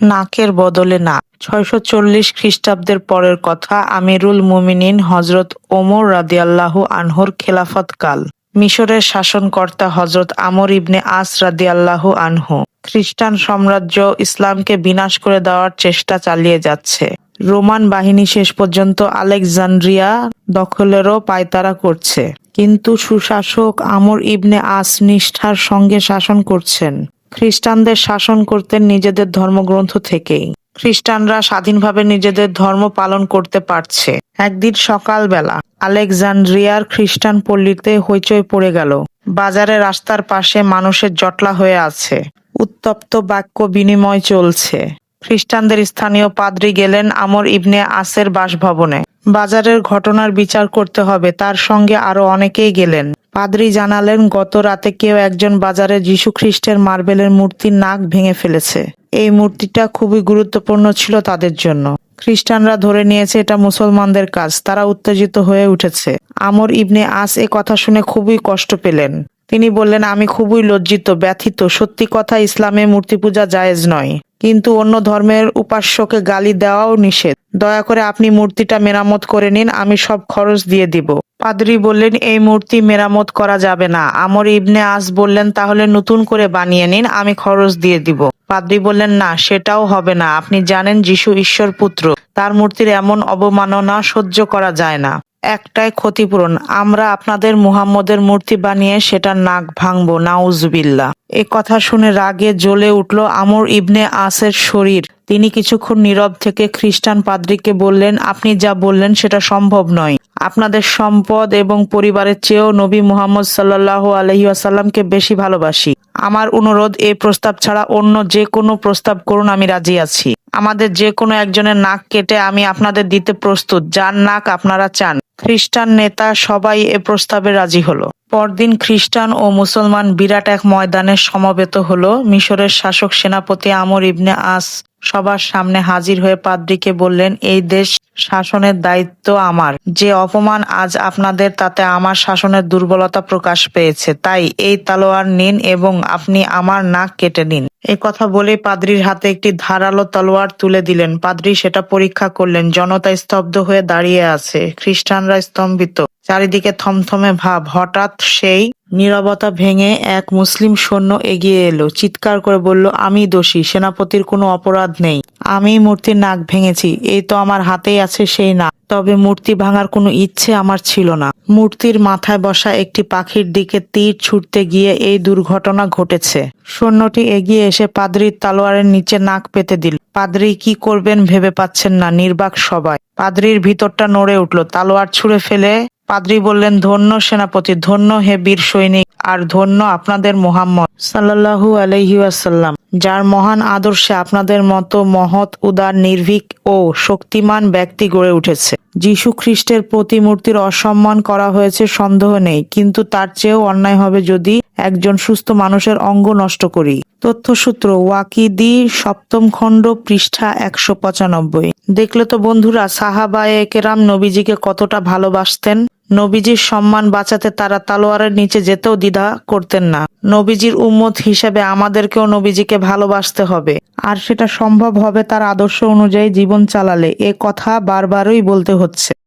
নাকের বদলে নাক ছয়শো চল্লিশ খ্রিস্টাব্দের পরের কথা আমিরুল মুমিনিন হজরত ওমর রাদিয়াল্লাহু আনহুর খেলাফত কাল। মিশরের শাসনকর্তা হজরত আমর ইবনে আস রাদিয়াল্লাহু আনহু। খ্রিস্টান সাম্রাজ্য ইসলামকে বিনাশ করে দেওয়ার চেষ্টা চালিয়ে যাচ্ছে। রোমান বাহিনী শেষ পর্যন্ত আলেকজান্দ্রিয়া দখলেরও পায়তারা করছে। কিন্তু সুশাসক আমর ইবনে আস নিষ্ঠার সঙ্গে শাসন করছেন। খ্রিস্টানদের শাসন করতেন নিজেদের ধর্মগ্রন্থ থেকেই। খ্রিস্টানরা স্বাধীনভাবে নিজেদের ধর্ম পালন করতে পারছে। একদিন সকালবেলা আলেকজান্ড্রিয়ার খ্রিস্টান পল্লীতে হইচই পড়ে গেল। বাজারে রাস্তার পাশে মানুষের জটলা হয়ে আছে। উত্তপ্ত বাক্য বিনিময় চলছে। খ্রিস্টানদের স্থানীয় পাদ্রী গেলেন আমর ইবনে আসের বাসভবনে। বাজারের ঘটনার বিচার করতে হবে, তার সঙ্গে আরও অনেকেই গেলেন। পাদ্রী জানালেন, গত রাতে কেউ একজন বাজারে যীশু খ্রিস্টের মার্বেলের মূর্তির নাক ভেঙে ফেলেছে। এই মূর্তিটা খুবই গুরুত্বপূর্ণ ছিল তাদের জন্য। খ্রিস্টানরা ধরে নিয়েছে এটা মুসলমানদের কাজ, তারা উত্তেজিত হয়ে উঠেছে। আমর ইবনে আস এ কথা শুনে খুবই কষ্ট পেলেন। তিনি বললেন, আমি খুবই লজ্জিত, ব্যথিত, সত্যি কথা ইসলামে মূর্তি পূজা জায়েজ নয়। কিন্তু অন্য ধর্মের উপাস্যকে গালি দেওয়াও নিষেধ। দয়া করে আপনি মূর্তিটা মেরামত করে নিন, আমি সব খরচ দিয়ে দিব। পাদ্রী বললেন, এই মূর্তি মেরামত করা যাবে না। আমর ইবনে আস বললেন, তাহলে নতুন করে বানিয়ে নিন, আমি খরচ দিয়ে দিব। পাদ্রী বললেন, না, সেটাও হবে না। আপনি জানেন যিশু ঈশ্বর পুত্র। তার মূর্তির এমন অবমাননা সহ্য করা যায় না। একটাই ক্ষতিপূরণ, আমরা আপনাদের মুহাম্মদের মূর্তি বানিয়ে সেটা নাক ভাঙবো নাউজবিল্লা এ কথা শুনে রাগে জ্বলে উঠল আমর ইবনে আসের শরীর। তিনি কিছুক্ষণ নীরব থেকে খ্রিস্টান পাদ্রীকে বললেন, আপনি যা বললেন, সেটা সম্ভব নয়। আপনাদের সম্পদ এবং পরিবারের চেয়েও নবী মুহাম্মদ সাল্লাহ আলহিউসাল্লামকে বেশি ভালোবাসি। আমার অনুরোধ, এই প্রস্তাব ছাড়া অন্য যে কোনো প্রস্তাব করুন, আমি রাজি আছি। আমাদের যে কোনো একজনের নাক কেটে আমি আপনাদের দিতে প্রস্তুত, যার নাক আপনারা চান। খ্রিস্টান নেতা সবাই এ প্রস্তাবে রাজি হলো। পরদিন খ্রিস্টান ও মুসলমান বিরাট এক ময়দানে সমবেত হলো মিশরের শাসক সেনাপতি আমর ইবনে আস সবার সামনে হাজির হয়ে পাদ্রিকে বললেন, এই দেশ শাসনের দায়িত্ব আমার। যে অপমান আজ আপনাদের, তাতে আমার শাসনের দুর্বলতা প্রকাশ পেয়েছে। তাই এই তালোয়ার নিন এবং আপনি আমার নাক কেটে নিন। এ কথা বলে পাদ্রির হাতে একটি ধারালো তলোয়ার তুলে দিলেন। পাদ্রি সেটা পরীক্ষা করলেন। জনতা স্তব্ধ হয়ে দাঁড়িয়ে আছে। খ্রিস্টানরা স্তম্ভিত। চারিদিকে থমথমে ভাব। হঠাৎ সেই নিরবতা ভেঙে এক মুসলিম সৈন্য এগিয়ে এলো। চিৎকার করে বলল, আমি দোষী। সেনাপতির কোনো অপরাধ নেই। আমি মূর্তির নাক ভেঙেছি, এই তো আমার হাতেই আছে সেই নাক। তবে মূর্তি ভাঙার কোনো ইচ্ছে আমার ছিল না। মূর্তির মাথায় বসা একটি পাখির দিকে তীর ছুটতে গিয়ে এই দুর্ঘটনা ঘটেছে। সৈন্যটি এগিয়ে এসে পাদরির তালোয়ারের নিচে নাক পেতে দিল। পাদ্রি কি করবেন ভেবে পাচ্ছেন না, নির্বাক সবাই। পাদ্রির ভিতরটা নড়ে উঠল, তালোয়ার ছুঁড়ে ফেলে পাদ্রি বললেন, ধন্য সেনাপতি, ধন্য হে বীর সৈনিক, আর ধন্য আপনাদের মোহাম্মদ সাল্লাল্লাহু আলহিউসাল্লাম যার মহান আদর্শে আপনাদের মতো মহৎ, উদার, নির্ভীক ও শক্তিমান ব্যক্তি গড়ে উঠেছে। যীশু খ্রিস্টের প্রতিমূর্তির অসম্মান করা হয়েছে, সন্দেহ নেই। কিন্তু তার চেয়েও অন্যায় হবে যদি একজন সুস্থ মানুষের অঙ্গ নষ্ট করি। তথ্যসূত্র, ওয়াকিদি, সপ্তম খণ্ড, পৃষ্ঠা একশো পঁচানব্বই। দেখলে তো বন্ধুরা, সাহাবায়ে কেরাম নবীজিকে কতটা ভালোবাসতেন। নবীজির সম্মান বাঁচাতে তারা তালোয়ারের নিচে যেতেও দ্বিধা করতেন না। নবীজির উম্মত হিসেবে আমাদেরকেও নবীজিকে ভালোবাসতে হবে। আর সেটা সম্ভব হবে তার আদর্শ অনুযায়ী জীবন চালালে। এ কথা বারবারই বলতে হচ্ছে।